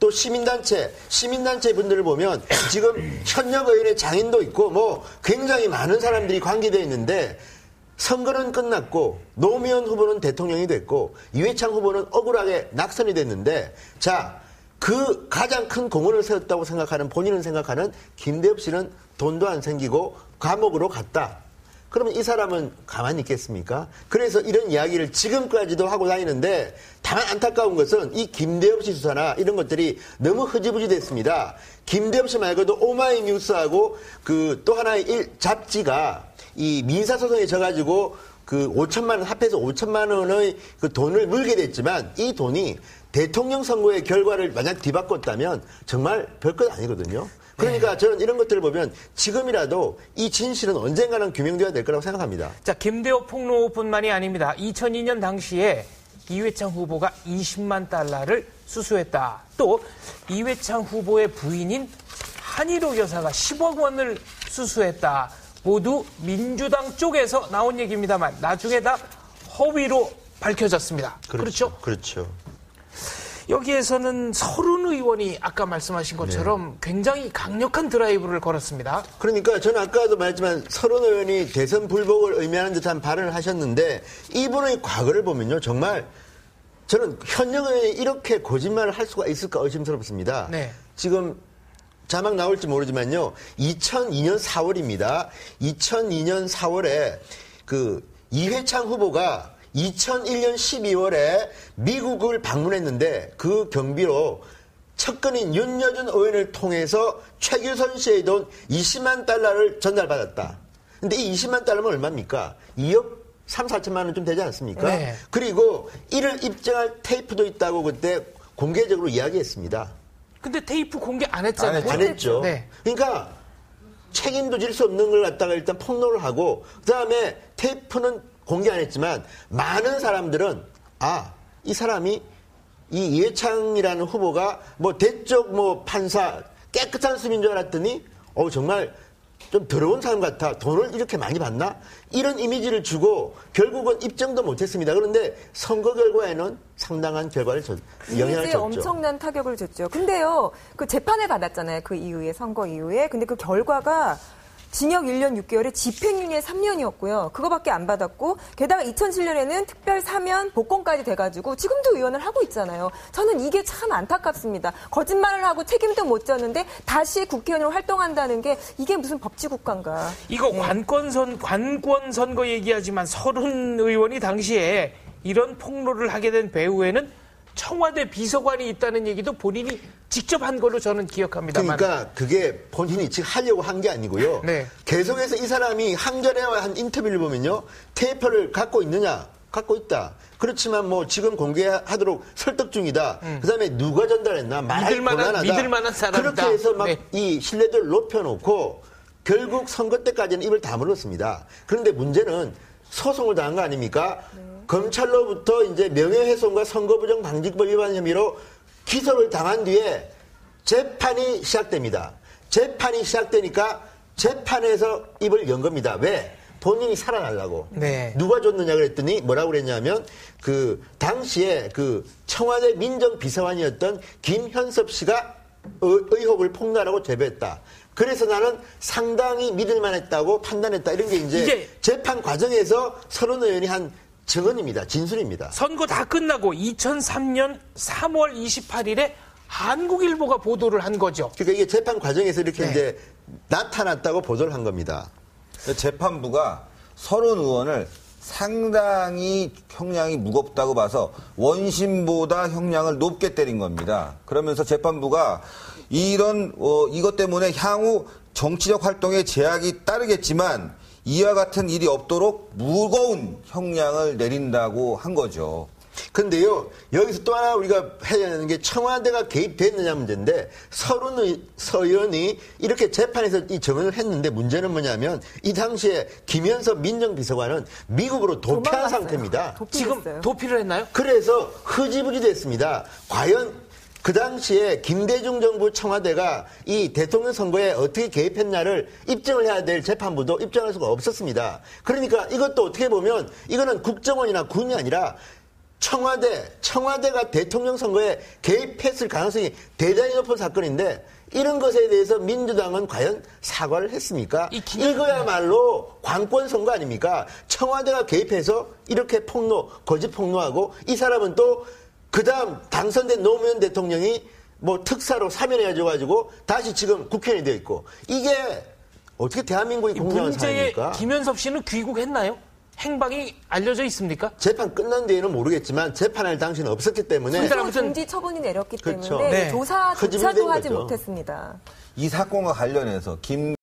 또 시민단체, 시민단체 분들을 보면 지금 현역 의원의 장인도 있고 뭐 굉장히 많은 사람들이 관계되어 있는데 선거는 끝났고 노무현 후보는 대통령이 됐고 이회창 후보는 억울하게 낙선이 됐는데 자, 그 가장 큰 공헌을 세웠다고 생각하는 본인은 생각하는 김대엽 씨는 돈도 안 생기고 감옥으로 갔다. 그러면 이 사람은 가만히 있겠습니까? 그래서 이런 이야기를 지금까지도 하고 다니는데 다만 안타까운 것은 이 김대엽 씨 수사나 이런 것들이 너무 흐지부지 됐습니다. 김대엽 씨 말고도 오마이뉴스하고 그 또 하나의 일, 잡지가 이 민사소송에 져가지고 그 5천만 원 합해서 5천만 원의 그 돈을 물게 됐지만 이 돈이 대통령 선거의 결과를 만약 뒤바꿨다면 정말 별것 아니거든요. 그러니까 네. 저는 이런 것들을 보면 지금이라도 이 진실은 언젠가는 규명돼야 될 거라고 생각합니다. 자, 김대호 폭로뿐만이 아닙니다. 2002년 당시에 이회창 후보가 20만 달러를 수수했다. 또 이회창 후보의 부인인 한일호 여사가 10억 원을 수수했다. 모두 민주당 쪽에서 나온 얘기입니다 만 나중에 다 허위로 밝혀졌습니다. 그렇죠. 그렇죠. 그렇죠. 여기에서는 서른 의원이 아까 말씀하신 것처럼 네. 굉장히 강력한 드라이브를 걸었습니다. 그러니까 저는 아까도 말했지만 서른 의원이 대선 불복을 의미하는 듯한 발언을 하셨는데 이분의 과거를 보면요 정말 저는 현역 의원이 이렇게 거짓말을 할 수가 있을까 의심스럽습니다. 네. 지금 자막 나올지 모르지만요 2002년 4월입니다. 2002년 4월에 그 이회창 후보가 2001년 12월에 미국을 방문했는데 그 경비로 측근인 윤여준 의원을 통해서 최규선 씨의 돈 20만 달러를 전달받았다. 근데 이 20만 달러면 얼마입니까? 2억 3, 4천만 원 좀 되지 않습니까? 네. 그리고 이를 입증할 테이프도 있다고 그때 공개적으로 이야기했습니다. 근데 테이프 공개 안 했잖아요. 안, 했죠. 네. 그러니까 책임도 질 수 없는 걸 갖다가 일단 폭로를 하고 그다음에 테이프는 공개 안 했지만 많은 사람들은 아, 이 사람이 이 이해창이라는 후보가 뭐 대쪽 뭐 판사 깨끗한 수민 줄 알았더니 어 정말 좀 더러운 사람 같아. 돈을 이렇게 많이 받나? 이런 이미지를 주고 결국은 입증도 못했습니다. 그런데 선거 결과에는 상당한 결과를 줬, 영향을 줬죠. 엄청난 타격을 줬죠. 근데요, 그 재판을 받았잖아요. 그 이후에 선거 이후에. 근데 그 결과가 징역 1년 6개월에 집행유예 3년이었고요. 그거밖에 안 받았고 게다가 2007년에는 특별 사면 복권까지 돼가지고 지금도 의원을 하고 있잖아요. 저는 이게 참 안타깝습니다. 거짓말을 하고 책임도 못 졌는데 다시 국회의원으로 활동한다는 게 이게 무슨 법치국가인가. 이거 네. 관권선 관권 선거 얘기하지만 서른 의원이 당시에 이런 폭로를 하게 된 배후에는 청와대 비서관이 있다는 얘기도 본인이 직접 한 걸로 저는 기억합니다만. 그러니까 그게 본인이 지금 하려고 한 게 아니고요. 네. 계속해서 이 사람이 한겨레와 한 인터뷰를 보면요. 테이프를 갖고 있느냐? 갖고 있다. 그렇지만 뭐 지금 공개하도록 설득 중이다. 음. 그다음에 누가 전달했나? 말할 만한 믿을 만한 사람이다. 그렇게 해서 막이 네. 신뢰도를 높여놓고 결국 선거 때까지는 입을 다물었습니다. 그런데 문제는 소송을 당한 거 아닙니까? 네. 검찰로부터 이제 명예훼손과 선거부정 방지법 위반 혐의로 기소를 당한 뒤에 재판이 시작됩니다. 재판이 시작되니까 재판에서 입을 연 겁니다. 왜? 본인이 살아나려고. 네. 누가 줬느냐 그랬더니 뭐라고 그랬냐면 그 당시에 그 청와대 민정비서관이었던 김현섭 씨가 의혹을 폭로하라고 제보했다. 그래서 나는 상당히 믿을 만 했다고 판단했다. 이런 게 이제 재판 과정에서 서른 의원이 한 증언입니다. 진술입니다. 선거 다 끝나고 2003년 3월 28일에 한국일보가 보도를 한 거죠. 그러니까 이게 재판 과정에서 이렇게 네. 이제 나타났다고 보도를 한 겁니다. 재판부가 서른 의원을 상당히 형량이 무겁다고 봐서 원심보다 형량을 높게 때린 겁니다. 그러면서 재판부가 이런 어, 이것 때문에 향후 정치적 활동에 제약이 따르겠지만 이와 같은 일이 없도록 무거운 형량을 내린다고 한 거죠. 근데요, 여기서 또 하나 우리가 해야 되는 게 청와대가 개입됐느냐 문제인데, 서른의 서연이 이렇게 재판에서 이 정언을 했는데 문제는 뭐냐면, 이 당시에 김현섭 민정비서관은 미국으로 도피한 상태입니다. 지금 도피를 했나요? 그래서 흐지부지 됐습니다. 과연 그 당시에 김대중 정부 청와대가 이 대통령 선거에 어떻게 개입했냐를 입증을 해야 될 재판부도 입증할 수가 없었습니다. 그러니까 이것도 어떻게 보면 이거는 국정원이나 군이 아니라 청와대, 청와대가 대통령 선거에 개입했을 가능성이 대단히 높은 사건인데 이런 것에 대해서 민주당은 과연 사과를 했습니까? 이 이거야말로 관권 선거 아닙니까? 청와대가 개입해서 이렇게 폭로, 거짓 폭로하고 이 사람은 또 그 다음 당선된 노무현 대통령이 뭐 특사로 사면해가지고 가지고 다시 지금 국회의원이 되어 있고 이게 어떻게 대한민국이 공정한 사회입니까? 김현섭 씨는 귀국했나요? 행방이 알려져 있습니까? 재판 끝난 뒤에는 모르겠지만 재판할 당시는 없었기 때문에 중지 처분이 내렸기 그렇죠. 때문에 네. 조사 조차도 허지부지 된 하지 거죠. 못했습니다. 이 사건과 관련해서 김